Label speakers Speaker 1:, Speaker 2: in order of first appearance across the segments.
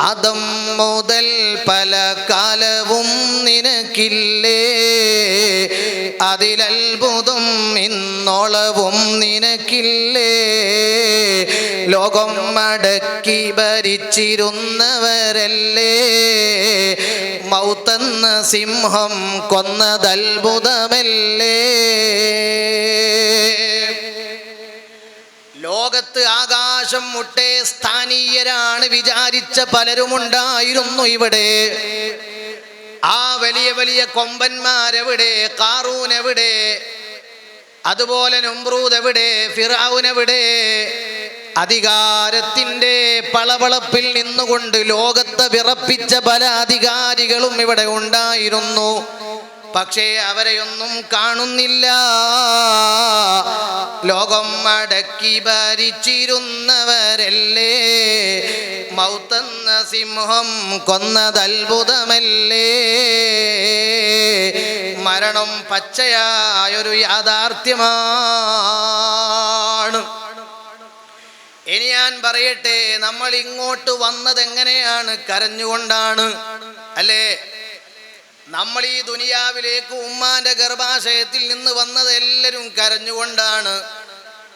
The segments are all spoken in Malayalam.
Speaker 1: അതം മുതൽ പല കാലവും നിനക്കില്ലേ? അതിലത്ഭുതം ഇന്നോളവും നിനക്കില്ലേ? ലോകം മടക്കി ഭരിച്ചിരുന്നവരല്ലേ? മൗത്തെന്ന സിംഹം കൊന്നതത്ഭുതമല്ലേ? ലോകത്ത് ആകാശം മുട്ടേ സ്ഥാനീയരാണ് വിചാരിച്ച പലരുമുണ്ടായിരുന്നു ഇവിടെ. ആ വലിയ വലിയ കൊമ്പന്മാരെവിടെ? കാറൂൻ എവിടെ അതുപോലെ നമ്രൂദ് എവിടെ ഫിറാവുൻ എവിടെ അധികാരത്തിന്റെ പളവളപ്പിൽ നിന്നുകൊണ്ട് ലോകത്തെ വിറപ്പിച്ച പല അധികാരികളും ഇവിടെ ഉണ്ടായിരുന്നു. പക്ഷേ അവരെയൊന്നും കാണുന്നില്ല. ലോകം അടക്കി ഭരിച്ചിരുന്നവരല്ലേ? മൗത്തെന്ന സിംഹം കൊന്നതത്ഭുതമല്ലേ? മരണം പച്ചയായൊരു യാഥാർത്ഥ്യമാണ്. ഇനി ഞാൻ പറയട്ടെ നമ്മൾ ഇങ്ങോട്ട് വന്നത് എങ്ങനെയാണ് കരഞ്ഞുകൊണ്ടാണ്. അല്ലേ? നമ്മൾ ഈ ദുനിയാവിലേക്ക് ഉമ്മാന്റെ ഗർഭാശയത്തിൽ നിന്ന് വന്നത് എല്ലാവരും കരഞ്ഞുകൊണ്ടാണ്.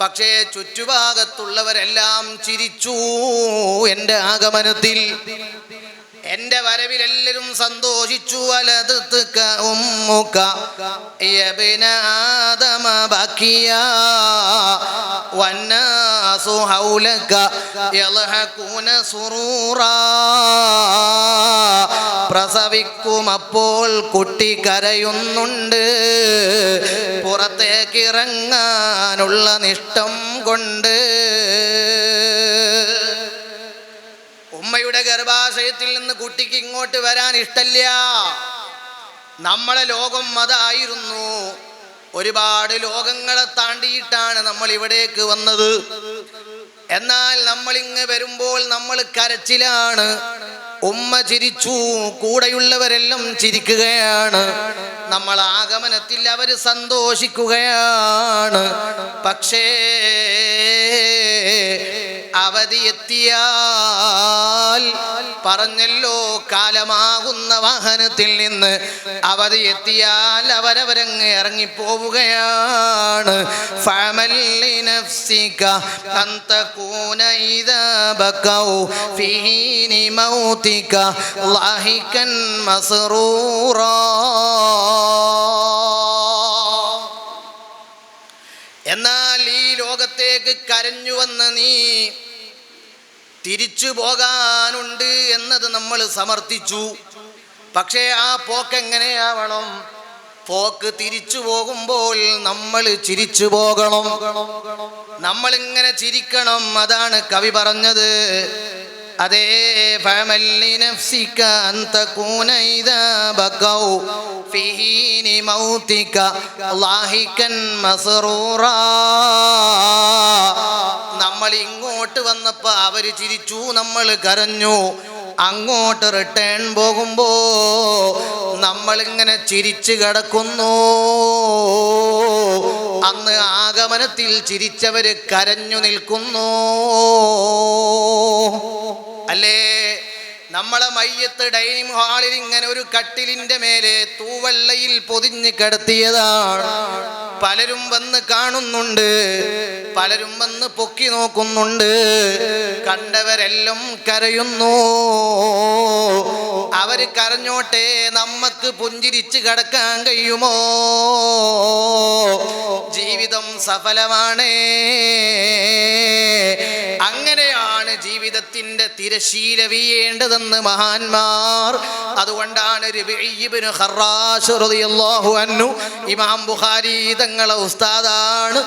Speaker 1: പക്ഷേ ചുറ്റുഭാഗത്തുള്ളവരെല്ലാം ചിരിച്ചു എന്റെ ആഗമനത്തിൽ. എന്റെ വരവിൽ എല്ലാവരും സന്തോഷിച്ചു വലതുക ഉമ്മുക യബ്ന ആദമ ബക്കിയ വന്നാസു ഹൗലക കുട്ടി കരയുന്നുണ്ട്. പുറത്തേക്ക് ഇറങ്ങാനുള്ള നിഷ്ടം കൊണ്ട്. ഉമ്മയുടെ ഗർഭാശയത്തിൽ നിന്ന് കുട്ടിക്ക് ഇങ്ങോട്ട് വരാൻ ഇഷ്ടല്ല. നമ്മളെ ലോകം അതായിരുന്നു. ഒരുപാട് ലോകങ്ങളെ താണ്ടിയിട്ടാണ് നമ്മൾ ഇവിടേക്ക് വന്നത്. എന്നാൽ നമ്മൾ ഇങ്ങ് വരുമ്പോൾ നമ്മൾ കരച്ചിലാണ്. ഉമ്മ ചിരിച്ചു കൂടെയുള്ളവരെല്ലാം ചിരിക്കുകയാണ്. നമ്മൾ ആഗമനത്തിൽ അവർ സന്തോഷിക്കുകയാണ്. പക്ഷേ അവധി എത്തിയാൽ പറഞ്ഞല്ലോ കാലമാകുന്ന വാഹനത്തിൽ നിന്ന് അവധി എത്തിയാൽ അവരവരങ്ങ് ഇറങ്ങിപ്പോവുകയാണ്. ലിനഫ്സിക എന്നാൽ ഈ ലോകത്തേക്ക് കരഞ്ഞു വന്ന നീ തിരിച്ചു പോകാനുണ്ട് എന്നത് നമ്മൾ സമർത്ഥിച്ചു. പക്ഷേ ആ പോക്ക് എങ്ങനെയാവണം? പോക്ക് തിരിച്ചു പോകുമ്പോൾ നമ്മൾ ചിരിച്ചു പോകണം. നമ്മൾ ഇങ്ങനെ ചിരിക്കണം അതാണ് കവി പറഞ്ഞത്. അതേ ഫമല്ലി നഫ്സിക അൻ തകൂന ഇദാ മൗതിക മസ്റൂറ. നമ്മൾ ഇങ്ങോട്ട് വന്നപ്പോൾ അവർ ചിരിച്ചു നമ്മൾ കരഞ്ഞു. അങ്ങോട്ട് റിട്ടേൺ പോകുമ്പോ നമ്മളിങ്ങനെ ചിരിച്ചു കിടക്കുന്നു. അന്ന് ആഗമനത്തിൽ ചിരിച്ചവര് കരഞ്ഞു നിൽക്കുന്നു. അല്ലേ? നമ്മളെ മയ്യത്ത് ഡൈനിങ് ഹാളിൽ ഇങ്ങനെ ഒരു കട്ടിലിന്റെ മേലെ തൂവെള്ളയിൽ പൊതിഞ്ഞ് കിടത്തിയതാണ്. പലരും വന്ന് കാണുന്നുണ്ട്. പലരും വന്ന് പൊക്കി നോക്കുന്നുണ്ട്. കണ്ടവരെല്ലാം കരയുന്നു. അവർ കരഞ്ഞോട്ടെ നമ്മക്ക് പുഞ്ചിരിച്ച് കിടക്കാൻ കഴിയുമോ? ജീവിതം സഫലമാണ്. ജീവിതത്തിന്റെ തിരശീല വീയേണ്ടതെന്ന് മഹാന്മാർ. അതുകൊണ്ടാണ് ഇമാം ബുഖാരി തങ്ങളെ ഉസ്താദാണ്.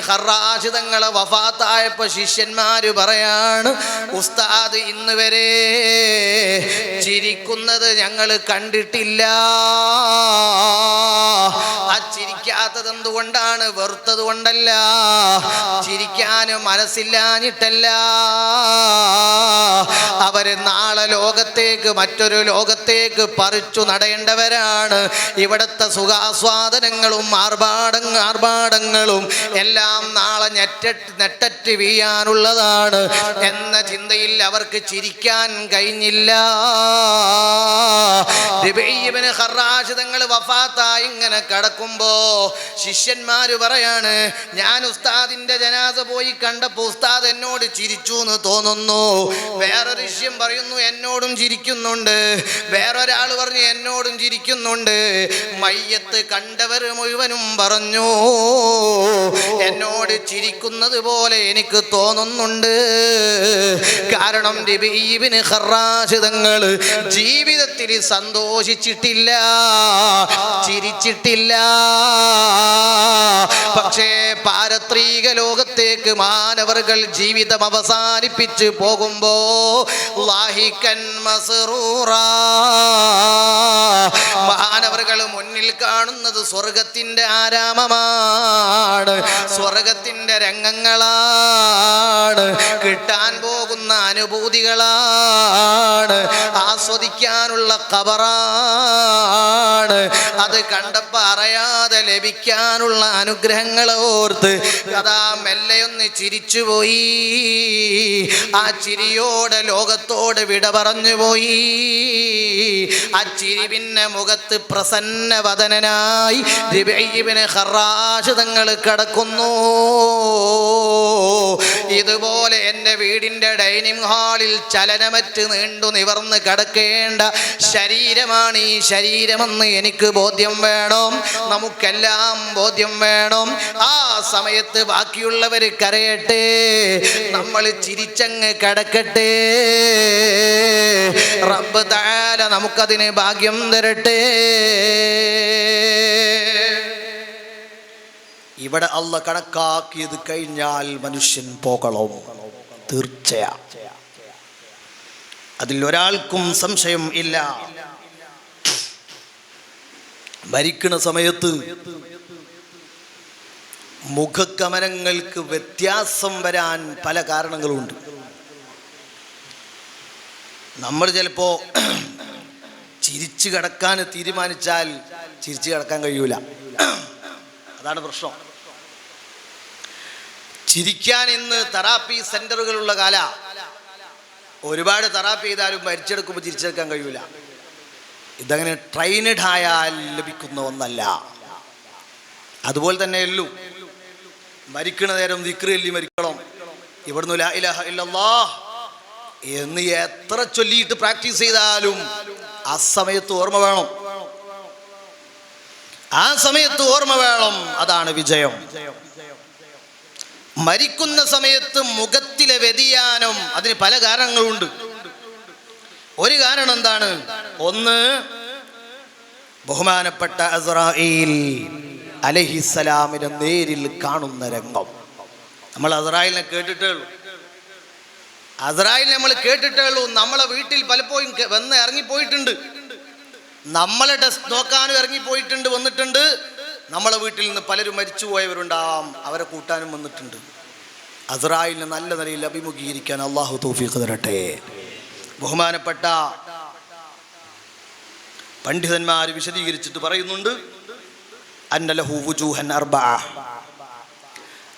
Speaker 1: ഹറാജ് തങ്ങളെ വഫാത്തായപ്പോൾ ശിഷ്യന്മാര് പറയാണ് ഉസ്താദ് ഇന്ന് വരെ ചിരിക്കുന്നത് ഞങ്ങൾ കണ്ടിട്ടില്ല. ചിരിക്കാത്തത് എന്തുകൊണ്ടാണ് വെറുത്തത് കൊണ്ടല്ല ചിരിക്കാന് മനസ്സില്ലാഞ്ഞിട്ടല്ല. അവർ നാളെ ലോകത്തേക്ക് മറ്റൊരു ലോകത്തേക്ക് പറിച്ചു നടേണ്ടവരാണ്. ഇവിടുത്തെ സുഖാസ്വാദനങ്ങളും ആർഭാടങ്ങ ആർഭാടങ്ങളും എല്ലാം നാളെ ഞെറ്റ നെട്ടറ്റ് വീയാനുള്ളതാണ് എന്ന ചിന്തയിൽ അവർക്ക് ചിരിക്കാൻ കഴിഞ്ഞില്ല. തങ്ങൾ വഫാത്തായി ഇങ്ങനെ കടക്കുമ്പോ ശിഷ്യന്മാര് പറയാണ് ഞാൻ ഉസ്താദിന്റെ ജനാസ പോയി കണ്ടപ്പോ ഉസ്താദ് എന്നോട് ചിരിച്ചു എന്ന് തോന്നുന്നു. വേറൊരു ശിഷ്യം പറയുന്നു എന്നോടും ചിരിക്കുന്നുണ്ട്. വേറൊരാൾ പറഞ്ഞു എന്നോടും ചിരിക്കുന്നുണ്ട്. മയ്യത്ത് കണ്ടവർ മുഴുവനും പറഞ്ഞു എന്നോട് ചിരിക്കുന്നത് പോലെ എനിക്ക് തോന്നുന്നുണ്ട്. കാരണം രബീബിന് ഹറാശിതങ്ങൾ ജീവിതത്തിൽ സന്തോഷിച്ചിട്ടില്ല ചിരിച്ചിട്ടില്ല. പക്ഷേ പാരത്രിക ലോകത്തേക്ക് മാനവർകൾ ജീവിതം അവസാനിപ്പിച്ച് പോകുമ്പോ ലാഹിക്കൻ മസറൂറ. മാനവർകൾ മുന്നിൽ കാണുന്നത് സ്വർഗത്തിന്റെ ആരാമമാണ്. സ്വർഗത്തിന്റെ രംഗങ്ങളാണ്. കിട്ടാൻ പോകുന്ന അനുഭൂതികളാണ്. ആസ്വദിക്കാനുള്ള കബറാണ് അത് കണ്ടപ്പോ അറിയാതെ ലഭിക്കാനുള്ള അനുഗ്രഹങ്ങൾ ഓർത്ത് കഥാ മെല്ലയൊന്ന് ചിരിച്ചുപോയി. ആ ചിരിയോടെ ലോകത്തോട് വിട പറഞ്ഞുപോയി. ആ ചിരി പിന്നെ മുഖത്ത് പ്രസന്ന വദനനായി റിബൈബിന് ഖറാശ് തങ്ങൾ കിടക്കുന്നു. ഇതുപോലെ എന്റെ വീടിന്റെ ഡൈനിങ് ഹാളിൽ ചലനമറ്റ് നീണ്ടു നിവർന്ന് കടക്കേണ്ട ശരീരമാണ് ഈ ശരീരമെന്ന് എനിക്ക് ബോധ്യം വേണം. നമുക്കെല്ലാം ബോധ്യം വേണം. ആ സമയത്ത് ബാക്കിയുള്ളവർ കരയട്ടെ. നമ്മൾ ചിരിച്ചങ്ങ് കടക്കട്ടെ. റബ്ബ് താല നമുക്കതിന് ഭാഗ്യം തരട്ടെ. ഇവിടെ അല്ല കണക്കാക്കിയത് കഴിഞ്ഞാൽ മനുഷ്യൻ പോകളോ തീർച്ചയാ. അതിൽ ഒരാൾക്കും സംശയം ഇല്ല. മരിക്കണ സമയത്ത് മുഖക്കമനങ്ങൾക്ക് വ്യത്യാസം വരാൻ പല കാരണങ്ങളുമുണ്ട് നമ്മൾ ചിലപ്പോ ചിരിച്ചു കിടക്കാൻ തീരുമാനിച്ചാൽ ചിരിച്ചു കിടക്കാൻ കഴിയൂല. അതാണ് പ്രശ്നം. ചിരിക്കാൻ ഇന്ന് തെറാപ്പി സെന്ററുകളുള്ള കാല. ഒരുപാട് തെറാപ്പി ചെയ്താലും മരിച്ചെടുക്കുമ്പോൾ ചിരിച്ചെടുക്കാൻ കഴിയൂല. ഇതങ്ങനെ ട്രെയിനഡ് ആയാൽ ലഭിക്കുന്ന ഒന്നല്ല. അതുപോലെ തന്നെ മരിക്കണ നേരം ദിക്രല്ലി മരിക്കണം. ഇവിടുന്ന് ലാ ഇലാഹ എന്ന് എത്ര ചൊല്ലിയിട്ട് പ്രാക്ടീസ് ചെയ്താലും ആ സമയത്ത് ഓർമ്മ വേണം. ആ സമയത്ത് ഓർമ്മ വേണം അതാണ് വിജയം. മരിക്കുന്ന സമയത്ത് മുഖത്തിലെ വ്യതിയാനം അതിന് പല കാരണങ്ങളുണ്ട്. ഒരു കാരണം എന്താണ്? ഒന്ന് ബഹുമാനപ്പെട്ട അസ്രായിൽ അലഹിസലാമിനെ നേരിൽ കാണുന്ന രംഗം. നമ്മൾ അസറായിലിനെ കേട്ടിട്ടേ ഉള്ളൂ. അസ്രായിൽ നമ്മൾ കേട്ടിട്ടേ ഉള്ളൂ. നമ്മളെ വീട്ടിൽ പലപ്പോഴും വന്ന് ഇറങ്ങിപ്പോയിട്ടുണ്ട്. നമ്മളെ ടെസ്റ്റ് നോക്കാനും ഇറങ്ങിപ്പോയിട്ടുണ്ട് വന്നിട്ടുണ്ട്. നമ്മളെ വീട്ടിൽ നിന്ന് പലരും മരിച്ചുപോയവരുണ്ടാവാം. അവരെ കൂട്ടാനും വന്നിട്ടുണ്ട്. അസ്രായിലിനെ നല്ല നിലയിൽ അഭിമുഖീകരിക്കാൻ അള്ളാഹു തൗഫീഖ് തരട്ടെ. ബഹുമാനപ്പെട്ട പണ്ഡിതന്മാർ വിശദീകരിച്ചിട്ട് പറയുന്നുണ്ട്. അന്നലഹു വുജൂഹൻ അർബഅ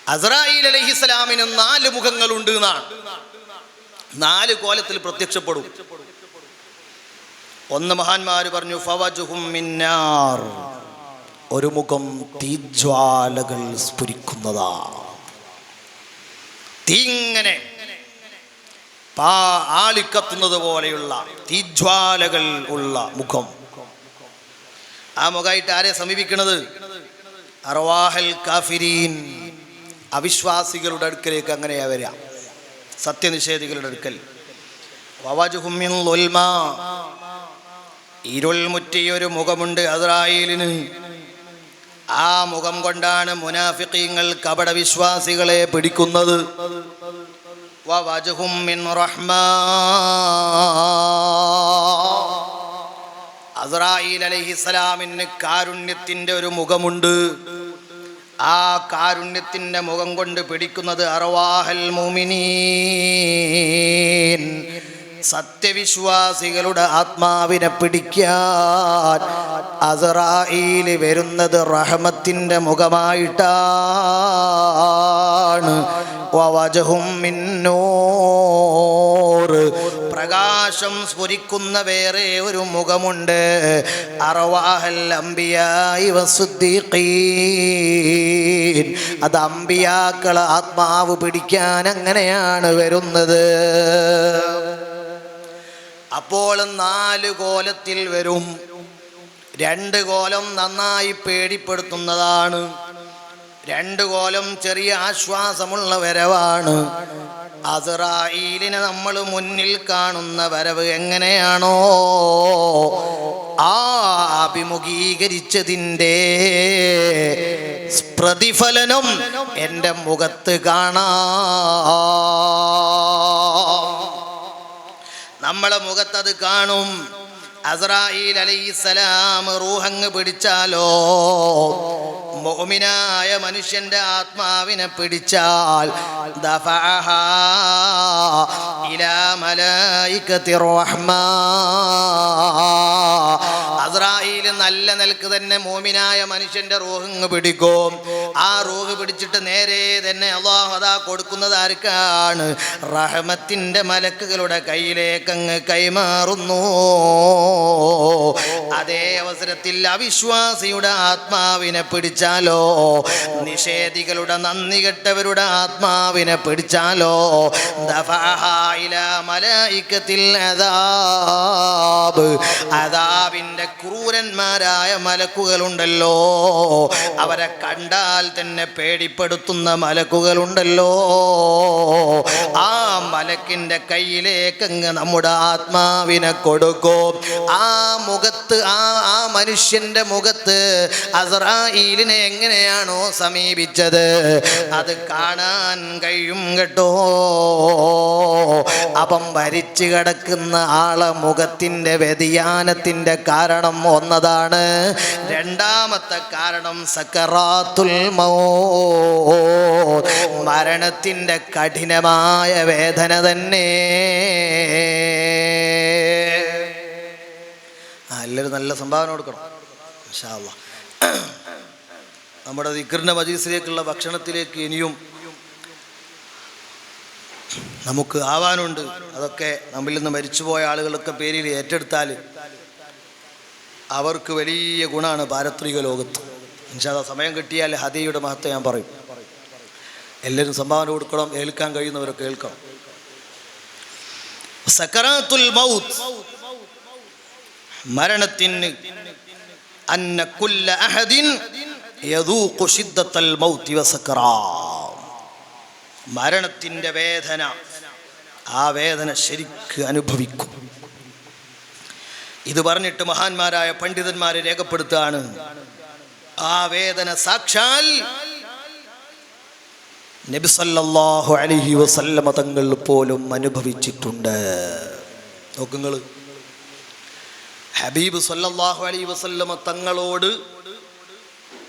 Speaker 1: അസ്രായിൽ അലൈഹിസ്സലാമിന് നാല് മുഖങ്ങളുണ്ട് എന്നാണ്. നാല് കോലത്തിൽ പ്രത്യക്ഷപ്പെടും. ഒന്ന് മഹാന്മാര് പറഞ്ഞു ഫവജുഹും മിന്നാർ. ഒരു മുഖം തീജ്വാലകൾ സ്ഫുരിക്കുന്നതാ. തീങ്ങനെ പാ ആളിക്കത്തുന്നത് പോലെയുള്ള തീജ്വാലകൾ ഉള്ള മുഖം. ആ മുഖമായിട്ട് ആരെ സമീപിക്കണത്? അർവാഹൽ കാഫിരീൻ. അവിശ്വാസികളുടെ അടുക്കലേക്ക് അങ്ങനെയാ വരിക സത്യനിഷേധികളുടെ അടുക്കൽ. ഇരുൾമുറ്റിയൊരു മുഖമുണ്ട് അസ്രായേലിന്. ആ മുഖം കൊണ്ടാണ് മുനാഫിക്കീങ്ങൾ കപട വിശ്വാസികളെ പിടിക്കുന്നത് മിൻ റഹ്മാ. അസ്രായിൽ അലൈഹിസ്സലാമിന് കാരുണ്യത്തിന്റെ ഒരു മുഖമുണ്ട്. ആ കാരുണ്യത്തിന്റെ മുഖം കൊണ്ട് പിടിക്കുന്നത് അറവാഹൽ മുമിനീൻ സത്യവിശ്വാസികളുടെ ആത്മാവിനെ പിടിക്കാൻ അസറായിൽ വരുന്നത് റഹമത്തിന്റെ മുഖമായിട്ടാണ്. പ്രകാശം സ്ഫുരിക്കുന്ന വേറെ ഒരു മുഖമുണ്ട്. അറവാഹൽ വസുദ്ദീഖീൻ. അത് അമ്പിയാക്കൾ ആത്മാവ് പിടിക്കാൻ അങ്ങനെയാണ് വരുന്നത്. അപ്പോൾ നാല് കോലത്തിൽ വരും. രണ്ട് കോലം നന്നായി പേടിപ്പെടുത്തുന്നതാണ്. രണ്ട് കോലം ചെറിയ ആശ്വാസമുള്ള വരവാണ്. അസറായിലിനെ നമ്മൾ മുന്നിൽ കാണുന്ന വരവ് എങ്ങനെയാണോ? ആ അഭിമുഖീകരിച്ചതിന്റെ പ്രതിഫലനം എന്റെ മുഖത്ത് കാണാ. നമ്മളെ മുഖത്തത് കാണും. അസ്രായിൽ അലൈസലാം റൂഹങ്ങ് പിടിച്ചാലോ മോമിനായ മനുഷ്യന്റെ ആത്മാവിനെ പിടിച്ചാൽ ഇലാ മലായികത്തി റഹ്മാ. നല്ല നിലയ്ക്ക് തന്നെ മോമിനായ മനുഷ്യന്റെ റൂഹങ്ങ് പിടിക്കും. ആ റൂഹ് പിടിച്ചിട്ട് നേരെ തന്നെ അള്ളാഹു അതാ കൊടുക്കുന്നത് ആർക്കാണ്? റഹമത്തിന്റെ മലക്കുകളുടെ കയ്യിലേക്ക് അങ്ങ് കൈമാറുന്നു. അതേ അവസരത്തിൽ അവിശ്വാസിയുടെ ആത്മാവിനെ പിടിച്ചാലോ? നിഷേധികളുടെ നന്ദി കെട്ടവരുടെ ആത്മാവിനെ പിടിച്ചാലോ? മലയിക്കത്തിൽ അദാബ്. അദാബിന്റെ ക്രൂരന്മാരായ മലക്കുകളുണ്ടല്ലോ. അവരെ കണ്ടാൽ തന്നെ പേടിപ്പെടുത്തുന്ന മലക്കുകളുണ്ടല്ലോ. ആ മലക്കിന്റെ കയ്യിലേക്കങ്ങ് നമ്മുടെ ആത്മാവിനെ കൊടുക്കും. ആ മുഖത്ത് ആ ആ മനുഷ്യന്റെ മുഖത്ത് അസറായിലിനെ എങ്ങനെയാണോ സമീപിച്ചത്? അത് കാണാൻ കഴിയും കേട്ടോ. അപ്പം ഭരിച്ചു കിടക്കുന്ന ആളെ മുഖത്തിന്റെ വ്യതിയാനത്തിന്റെ കാരണം ഒന്നതാണ് രണ്ടാമത്തെ കാരണം സക്കറാത്തുൽ മരണത്തിന്റെ കഠിനമായ വേദന തന്നെ. എല്ലാവരും നല്ല സംഭാവന കൊടുക്കണം. ഇൻഷാ അല്ലാ. നമ്മുടെ ദിക്കറിന്റെ മജീസിലേക്കുള്ള ഭക്ഷണത്തിലേക്ക് ഇനിയും നമുക്ക് ആവാനുണ്ട്. അതൊക്കെ നമ്മിൽ നിന്ന് മരിച്ചുപോയ ആളുകളൊക്കെ പേരിൽ ഏറ്റെടുത്താൽ അവർക്ക് വലിയ ഗുണമാണ് പാരത്രിക ലോകത്ത്. എന്നുവെച്ചാൽ സമയം കിട്ടിയാൽ ഹദിയുടെ മഹത്വം ഞാൻ പറയും. എല്ലാവരും സംഭാവന കൊടുക്കണം ഏൽക്കാൻ കഴിയുന്നവരൊക്കെ കേൾക്കണം സക്കറാത്തുൽ മൗത്ത്. മരണത്തിന് അന്ന കുല്ല അഹദിൻ മരണത്തിന്റെ വേദന ആ വേദന ശരിക്ക് അനുഭവിക്കും. ഇത് പറഞ്ഞിട്ട് മഹാന്മാരായ പണ്ഡിതന്മാരെ രേഖപ്പെടുത്തുകയാണ്. ആ വേദന സാക്ഷാൽ നബിസല്ലാഹു അലഹി വസല്ലമ മതങ്ങൾ പോലും അനുഭവിച്ചിട്ടുണ്ട്. നോക്കുങ്ങൾ ഹബീബ് സല്ലല്ലാഹു അലൈഹി വസല്ലമ തങ്ങളോട്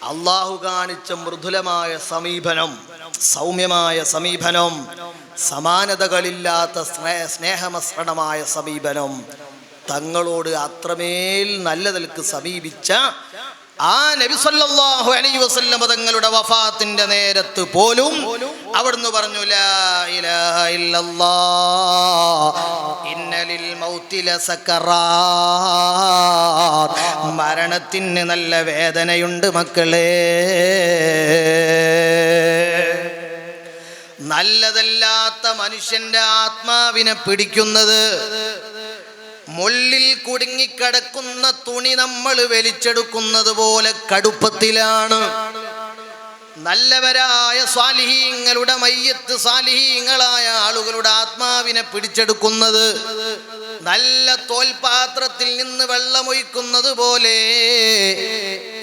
Speaker 1: അള്ളാഹു കാണിച്ച മൃദുലമായ സമീപനം സൗമ്യമായ സമീപനം സമാനതകളില്ലാത്ത സ്നേഹ സ്നേഹമസ്രണമായ സമീപനം തങ്ങളോട് അത്രമേൽ നല്ല നിലയ്ക്ക് സമീപിച്ച ആ നബി സല്ലല്ലാഹു അലൈഹി വസല്ലം തങ്ങളുടെ വഫാത്തിന്റെ നേരത്ത് പോലും അവിടുന്ന് പറഞ്ഞു ലാ ഇലാഹ ഇല്ലല്ലാഹ്. ഇന്നലിൽ മൗതി ലസക്കറാത്ത് മരണത്തിന് നല്ല വേദനയുണ്ട് മക്കളെ. നല്ലതല്ലാത്ത മനുഷ്യന്റെ ആത്മാവിനെ പിടിക്കുന്നത് മുള്ളിൽ കുടുങ്ങിക്കിടക്കുന്ന തുണി നമ്മൾ വലിച്ചെടുക്കുന്നത് പോലെ കടുപ്പത്തിലാണ്. നല്ലവരായ സ്വാലിഹീങ്ങളുടെ മയ്യത്ത് സ്വാലിഹീങ്ങളായ ആളുകളുടെ ആത്മാവിനെ പിടിച്ചെടുക്കുന്നത്. നല്ല തോൽപാത്രത്തിൽ നിന്ന് വെള്ളമൊഴിക്കുന്നത് പോലെ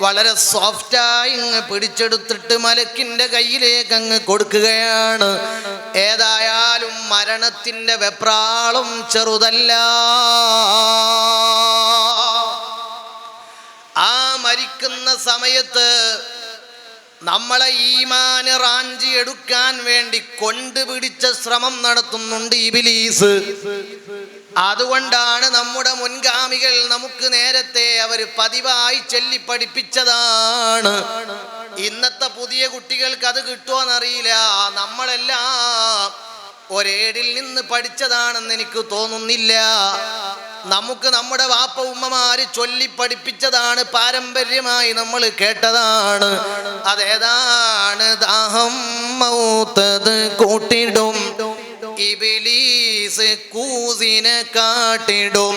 Speaker 1: വളരെ സോഫ്റ്റായി അങ്ങ് പിടിച്ചെടുത്തിട്ട് മലക്കിന്റെ കയ്യിലേക്ക് അങ്ങ് കൊടുക്കുകയാണ്. ഏതായാലും മരണത്തിന്റെ വെപ്രാളും ചെറുതല്ല. ആ മരിക്കുന്ന സമയത്ത് നമ്മളെ ഈമാന് റാഞ്ചി എടുക്കാൻ വേണ്ടി കൊണ്ടുപിടിച്ച ശ്രമം നടത്തുന്നുണ്ട് ഇബിലീസ്. അതുകൊണ്ടാണ് നമ്മുടെ മുൻഗാമികൾ നമുക്ക് നേരത്തെ അവർ പതിവായി ചൊല്ലി പഠിപ്പിച്ചതാണ്. ഇന്നത്തെ പുതിയ കുട്ടികൾക്ക് അത് കിട്ടുമോന്നറിയില്ല നമ്മളെല്ലാം ഒരേടിൽ നിന്ന് പഠിച്ചതാണെന്ന് എനിക്ക് തോന്നുന്നില്ല. നമുക്ക് നമ്മുടെ വാപ്പ ഉമ്മമാര് ചൊല്ലി പഠിപ്പിച്ചതാണ്. പാരമ്പര്യമായി നമ്മൾ കേട്ടതാണ്. അതേതാണ് ദാഹം മൗത്തത് കൂട്ടിടും. ഇബിലീസ് കൂസിനെ കാട്ടിടും.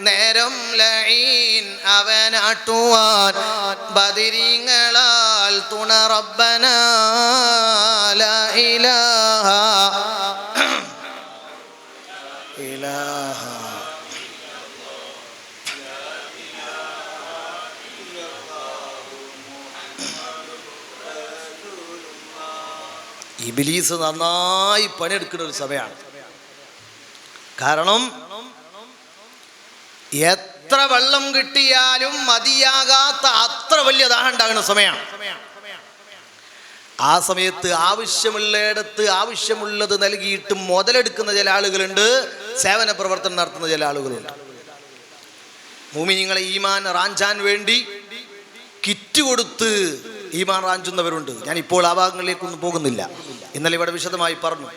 Speaker 1: നേരം ലൈൻ അവനാട്ടുവാൻ ബദിരിങ്ങളാൽ തുണ റബ്ബന ഇലാഹ. ഇലാഹ ഇബിലീസ് നന്നായി പണിയെടുക്കുന്ന ഒരു സമയമാണ് കാരണം എത്ര വെള്ളം കിട്ടിയാലും മതിയാകാത്ത അത്ര വലിയ ദാഹം ഉണ്ടാകുന്ന സമയമാണ് ആ സമയത്ത് ആവശ്യമുള്ളയിടത്ത് ആവശ്യമുള്ളത് നൽകിയിട്ട് മുതലെടുക്കുന്ന ചില ആളുകളുണ്ട് സേവന പ്രവർത്തനം നടത്തുന്ന ചില ആളുകളുണ്ട്. ഭൂമിനിങ്ങളെ ഈമാൻ റാഞ്ചാൻ വേണ്ടി കിറ്റ് കൊടുത്ത് ഈമാൻ റാഞ്ചുന്നവരുണ്ട്. ഞാൻ ഇപ്പോൾ ആ ഭാഗങ്ങളിലേക്കൊന്നും പോകുന്നില്ല. ഇന്നലെ ഇവിടെ വിശദമായി പറഞ്ഞു.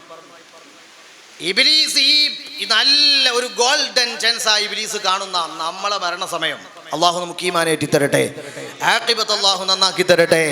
Speaker 1: ഇബിലീസ് ഈ നല്ല ഒരു ഗോൾഡൻ ചാൻസ് ആ ഇബിലീസ് കാണുന്ന നമ്മളെ മരണസമയം. അള്ളാഹു നമുക്ക് ഈമാനേറ്റി തരട്ടെ ആക്കിബത്ത് അള്ളാഹു നന്നാക്കി തരട്ടെ